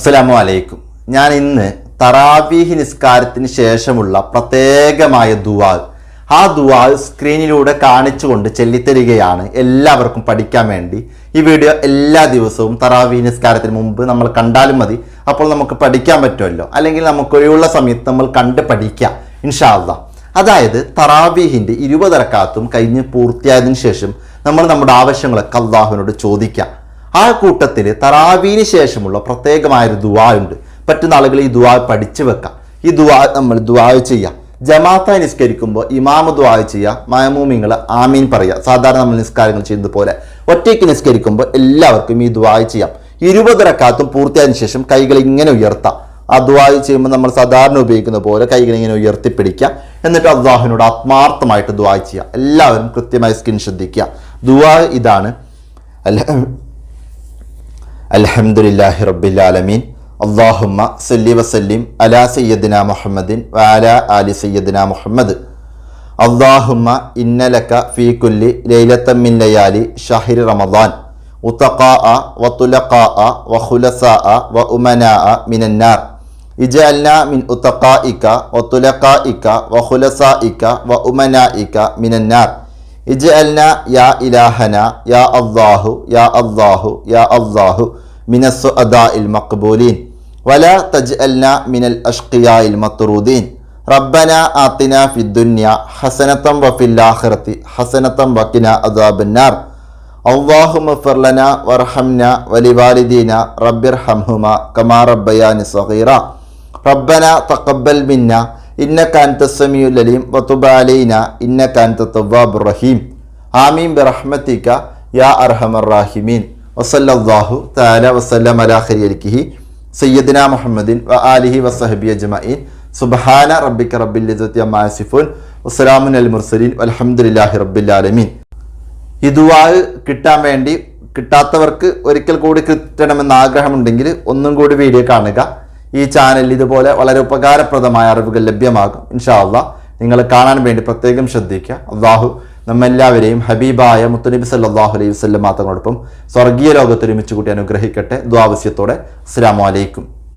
അസ്സലാമു അലൈക്കും ഞാൻ ഇന്ന് തറാവീഹി നിസ്കാരത്തിന് ശേഷമുള്ള പ്രത്യേകമായ ദുവാ ആ ദുവാ സ്ക്രീനിലൂടെ കാണിച്ചുകൊണ്ട് ചൊല്ലിത്തരികയാണ് എല്ലാവർക്കും പഠിക്കാൻ വേണ്ടി. ഈ വീഡിയോ എല്ലാ ദിവസവും തറാവീഹി നിസ്കാരത്തിന് മുമ്പ് നമ്മൾ കണ്ടാലും മതി. അപ്പോൾ നമുക്ക് പഠിക്കാൻ പറ്റുമല്ലോ. അല്ലെങ്കിൽ നമുക്ക് ഒഴിവുള്ള സമയത്ത് നമ്മൾ കണ്ട് പഠിക്കാം. ഇൻഷാല്ല അതായത് തറാവീഹിന്റെ ഇരുപതരക്കാത്തും കഴിഞ്ഞ് പൂർത്തിയായതിനു ശേഷം നമ്മൾ നമ്മുടെ ആവശ്യങ്ങളൊക്കെ അള്ളാഹുവിനോട് ചോദിക്കാം. ആ കൂട്ടത്തിൽ തറാവീന് ശേഷമുള്ള പ്രത്യേകമായൊരു ദുവാ ഉണ്ട് പറ്റുന്ന ആളുകൾ ഈ ദുവാ പഠിച്ചു വെക്കാം. ഈ ദുവാ നമ്മൾ ദുവാ ചെയ്യാം. ജമാത്ത നിസ്കരിക്കുമ്പോൾ ഇമാമ ദുവാ ചെയ്യുക മയമൂമിങ്ങൾ ആമീൻ പറയുക സാധാരണ നമ്മൾ നിസ്കാരങ്ങൾ ചെയ്യുന്നത് പോലെ. ഒറ്റയ്ക്ക് നിസ്കരിക്കുമ്പോൾ എല്ലാവർക്കും ഈ ദുവാ ചെയ്യാം. ഇരുപത് റക്കാത്തും പൂർത്തിയായതിനു ശേഷം കൈകൾ ഇങ്ങനെ ഉയർത്താം. ആ ദുവാ ചെയ്യുമ്പോൾ നമ്മൾ സാധാരണ ഉപയോഗിക്കുന്ന പോലെ കൈകൾ ഇങ്ങനെ ഉയർത്തിപ്പിടിക്കുക എന്നിട്ട് അള്ളാഹുവിനോട് ആത്മാർത്ഥമായിട്ട് ദുവാ ചെയ്യുക എല്ലാവരും കൃത്യമായി സ്കിൻ ശ്രദ്ധിക്കുക. ദുവാ ഇതാണ്. അല്ല അൽഹംദുലില്ലാഹി റബ്ബിൽ ആലമീൻ. അള്ളാഹുമ്മ സല്ലി വസല്ലിം അലാ സയ്യദിന മുഹമ്മദിൻ വാല അലി സയ്യദിന മുഹമ്മദ്. അള്ളാഹുമ്മ ഇന്നലക്ക ഫീ കുല്ലി ലൈലത്തമ്മിൻ ലയാലി ഷഹിർ റമദാൻ. ഉത്തഖാഅ വതുലഖാഅ വ വഉമനാഅ മിനന്നാർ. ഇജഅൽനാ മിൻ ഉത്തഖാഇക വതുലഖാഇക വഖുലസാഇക വഉമനാഇക മിനന്നാർ. ഇജ്അൽന യാ ഇലാഹന യാ അള്ളാഹു യാ അള്ളാഹു യാ അല്ലാഹു. മിനസ് അദാ ഇൽ മക്ബൂലീൻ വല തജ് അൽന മിനൽ അഷ്കിയ ഇൽ മത്റൂദീൻ. റബ്ബന ആത്തിന ഫിദ്ദുന്യ ഹസനത്തം വഫില്ലാഹിറത്തി ഹസനത്തം വക്കിന അദാബന്നാർ. അള്ളാഹുമഫർലന വർഹംന വലിവാലിദീന റബ്ബിർ ഹംഹുമ കമാ റബ്ബയാനി സഹീറ റബ്ബന തക്കബൽ മിന്ന ഇന്ന കാൻത സമീഉൽ അലീം വതുബ അലൈന ഇന്ന കാൻത തവ്വാബുർ റഹീം. ആമീൻ ബിറഹ്മത്തിക യാ അർഹമർ റാഹിമീൻ. വസല്ലാഹു താല വസ്ല്ലാം അലാഹരി അലിഖി സയ്യദിന മുഹമ്മദിൻ വ ആലിഹി വസഹബി അജ്മീൻ സുബാന റബ്ബിക്ക റബ്ബിൽ അമ്മാസിഫുൻ വസ്സലാമുൻ അൽ മുർസലിൻ. അലഹമുല്ലാഹി റബ്ബില്ലാലമീൻ ഈ ദുവാ കിട്ടാൻ വേണ്ടി കിട്ടാത്തവർക്ക് ഒരിക്കൽ കൂടി കിട്ടണമെന്ന് ആഗ്രഹമുണ്ടെങ്കിൽ ഒന്നും കൂടി വീഡിയോ കാണുക. ഈ ചാനൽ ഇതുപോലെ വളരെ ഉപകാരപ്രദമായ അറിവുകൾ ലഭ്യമാകും. ഇൻഷാ അള്ളാഹ് നിങ്ങൾ കാണാൻ വേണ്ടി പ്രത്യേകം ശ്രദ്ധിക്കുക. അള്ളാഹു നമ്മെല്ലാവരെയും ഹബീബായ മുത്തനബി സല്ലാഹു അലൈഹി വസ്ലം മാത്രങ്ങളോടൊപ്പം സ്വർഗീയ ലോകത്ത് ഒരുമിച്ച് കൂട്ടി അനുഗ്രഹിക്കട്ടെ. ദ്വാവസ്യത്തോടെ അസ്സാം വലൈക്കും